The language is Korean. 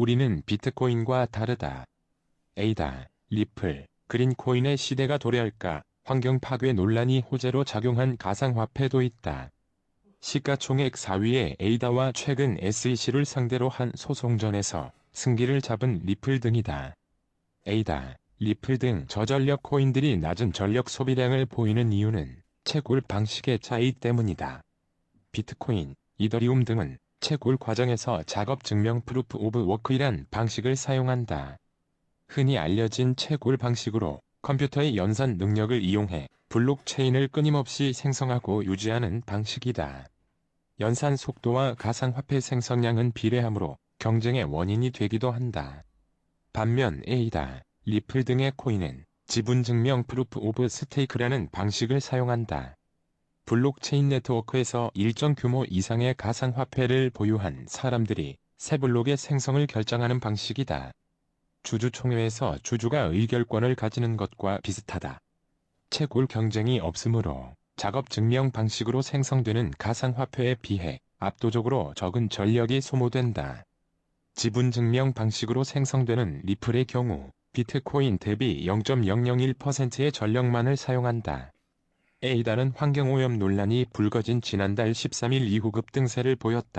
우리는 비트코인과 다르다. 에이다, 리플, 그린코인의 시대가 도래할까 환경 파괴 논란이 호재로 작용한 가상화폐도 있다. 시가총액 4위의 에이다와 최근 SEC를 상대로 한 소송전에서 승기를 잡은 리플 등이다. 에이다, 리플 등 저전력 코인들이 낮은 전력 소비량을 보이는 이유는 채굴 방식의 차이 때문이다. 비트코인, 이더리움 등은 채굴 과정에서 작업 증명 프루프 오브 워크이란 방식을 사용한다. 흔히 알려진 채굴 방식으로 컴퓨터의 연산 능력을 이용해 블록체인을 끊임없이 생성하고 유지하는 방식이다. 연산 속도와 가상화폐 생성량은 비례하므로 경쟁의 원인이 되기도 한다. 반면 에이다, 리플 등의 코인은 지분 증명 프루프 오브 스테이크라는 방식을 사용한다. 블록체인 네트워크에서 일정 규모 이상의 가상화폐를 보유한 사람들이 새 블록의 생성을 결정하는 방식이다. 주주총회에서 주주가 의결권을 가지는 것과 비슷하다. 채굴 경쟁이 없으므로 작업 증명 방식으로 생성되는 가상화폐에 비해 압도적으로 적은 전력이 소모된다. 지분 증명 방식으로 생성되는 리플의 경우 비트코인 대비 0.001%의 전력만을 사용한다. 에이다는 환경오염 논란이 불거진 지난달 13일 이후 급등세를 보였다.